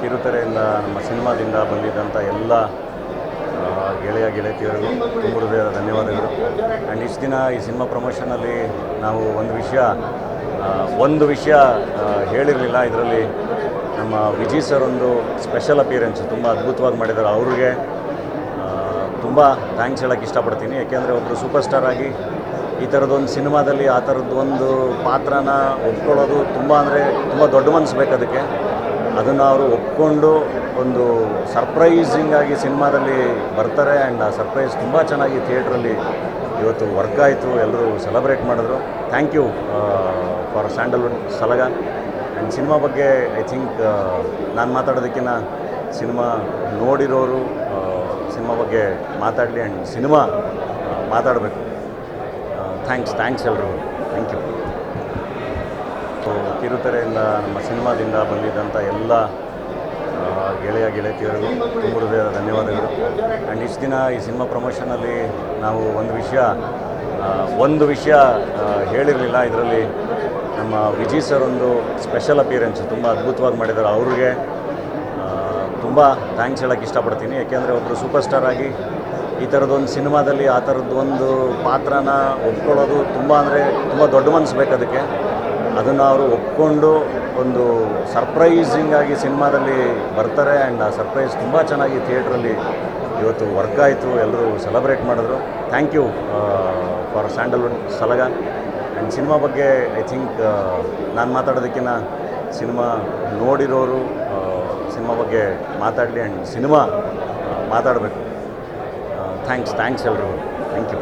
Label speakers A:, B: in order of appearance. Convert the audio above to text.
A: ಕಿರುತೆರೆಯಿಂದ ನಮ್ಮ ಸಿನಿಮಾದಿಂದ ಬಂದಿದ್ದಂಥ ಎಲ್ಲ ಗೆಳೆಯ ಗೆಳತಿಯರಿಗೂ ತುಂಬ ಹೃದಯದ ಧನ್ಯವಾದಗಳು. ಆ್ಯಂಡ್ ಇಷ್ಟು ದಿನ ಈ ಸಿನಿಮಾ ಪ್ರಮೋಷನಲ್ಲಿ ನಾವು ಒಂದು ವಿಷಯ ಒಂದು ವಿಷಯ ಹೇಳಿರಲಿಲ್ಲ. ಇದರಲ್ಲಿ ನಮ್ಮ ವಿಜಯ್ ಸರ್ ಒಂದು ಸ್ಪೆಷಲ್ ಅಪಿಯರೆನ್ಸ್ ತುಂಬ ಅದ್ಭುತವಾಗಿ ಮಾಡಿದ್ದಾರೆ ಅವ್ರಿಗೆ. ತುಂಬ ಥ್ಯಾಂಕ್ಸ್ ಹೇಳೋಕ್ಕೆ ಇಷ್ಟಪಡ್ತೀನಿ. ಯಾಕೆಂದರೆ ಒಬ್ಬರು ಸೂಪರ್ ಸ್ಟಾರ್ ಆಗಿ ಈ ಥರದ್ದೊಂದು ಸಿನಿಮಾದಲ್ಲಿ ಆ ಥರದ್ದು ಒಂದು ಪಾತ್ರನ ಒಪ್ಕೊಳ್ಳೋದು ತುಂಬ ಅಂದರೆ ತುಂಬ ದೊಡ್ಡ ಮನಸ್ಸು ಬೇಕು ಅದಕ್ಕೆ. ಅದನ್ನು ಅವರು ಒಪ್ಕೊಂಡು ಒಂದು ಸರ್ಪ್ರೈಸಿಂಗ್ ಆಗಿ ಸಿನಿಮಾದಲ್ಲಿ ಬರ್ತಾರೆ ಆ್ಯಂಡ್ ಆ ಸರ್ಪ್ರೈಸ್ ತುಂಬ ಚೆನ್ನಾಗಿ ಥಿಯೇಟ್ರಲ್ಲಿ ಇವತ್ತು ವರ್ಕ್ ಆಯಿತು ಎಲ್ಲರೂ ಸೆಲೆಬ್ರೇಟ್ ಮಾಡಿದ್ರು. Thank you for Sandalwood Salaga and cinema ಬಗ್ಗೆ ಐ ಥಿಂಕ್ ನಾನು ಮಾತಾಡೋದಕ್ಕಿಂತ ಸಿನಿಮಾ ನೋಡಿರೋರು ಸಿನಿಮಾ ಬಗ್ಗೆ ಮಾತಾಡಲಿ ಆ್ಯಂಡ್ ಸಿನಿಮಾ ಮಾತಾಡಬೇಕು. ಥ್ಯಾಂಕ್ಸ್ ಥ್ಯಾಂಕ್ಸ್ ಎಲ್ರಿಗೂ. ಥ್ಯಾಂಕ್ ಯು ಸೊ ಕಿರುತೆರೆಯಿಂದ ನಮ್ಮ ಸಿನಿಮಾದಿಂದ ಬಂದಿದ್ದಂಥ ಎಲ್ಲ ಗೆಳೆಯ ಗೆಳೆತಿಯರಿಗೂ ತುಂಬ ಹೃದಯದ ಧನ್ಯವಾದಗಳು. ಆ್ಯಂಡ್ ಇಷ್ಟು ದಿನ ಈ ಸಿನಿಮಾ ಪ್ರಮೋಷನಲ್ಲಿ ನಾವು ಒಂದು ವಿಷಯ ಒಂದು ವಿಷಯ ಹೇಳಿರಲಿಲ್ಲ. ಇದರಲ್ಲಿ ನಮ್ಮ ವಿಜಯ್ ಸರ್ ಒಂದು ಸ್ಪೆಷಲ್ ಅಪಿಯರೆನ್ಸ್ ತುಂಬ ಅದ್ಭುತವಾಗಿ ಮಾಡಿದ್ದಾರೆ ಅವ್ರಿಗೆ. ತುಂಬ ಥ್ಯಾಂಕ್ಸ್ ಹೇಳೋಕ್ಕೆ ಇಷ್ಟಪಡ್ತೀನಿ. ಯಾಕೆಂದರೆ ಒಬ್ಬರು ಸೂಪರ್ ಸ್ಟಾರ್ ಆಗಿ ಈ ಥರದ್ದೊಂದು ಸಿನಿಮಾದಲ್ಲಿ ಆ ಥರದ್ದು ಒಂದು ಪಾತ್ರನ ಒಪ್ಕೊಳ್ಳೋದು ತುಂಬ ಅಂದರೆ ತುಂಬ ದೊಡ್ಡ ಮನಸ್ಸು ಬೇಕು ಅದಕ್ಕೆ. ಅದನ್ನು ಅವರು ಒಪ್ಕೊಂಡು ಒಂದು ಸರ್ಪ್ರೈಸಿಂಗ್ ಆಗಿ ಸಿನಿಮಾದಲ್ಲಿ ಬರ್ತಾರೆ ಆ್ಯಂಡ್ ಆ ಸರ್ಪ್ರೈಸ್ ತುಂಬ ಚೆನ್ನಾಗಿ ಥಿಯೇಟ್ರಲ್ಲಿ ಇವತ್ತು ವರ್ಕ್ ಆಯಿತು ಎಲ್ಲರೂ ಸೆಲೆಬ್ರೇಟ್ ಮಾಡಿದ್ರು. Thank you for Sandalwood Salaga and cinema ಬಗ್ಗೆ ಐ ಥಿಂಕ್ ನಾನು ಮಾತಾಡೋದಕ್ಕಿಂತ ಸಿನಿಮಾ ನೋಡಿರೋರು ಸಿನಿಮಾ ಬಗ್ಗೆ ಮಾತಾಡಲಿ ಆ್ಯಂಡ್ ಸಿನಿಮಾ ಮಾತಾಡಬೇಕು. ಥ್ಯಾಂಕ್ಸ್ ಥ್ಯಾಂಕ್ಸ್ ಎಲ್ರಿಗೂ. Thank you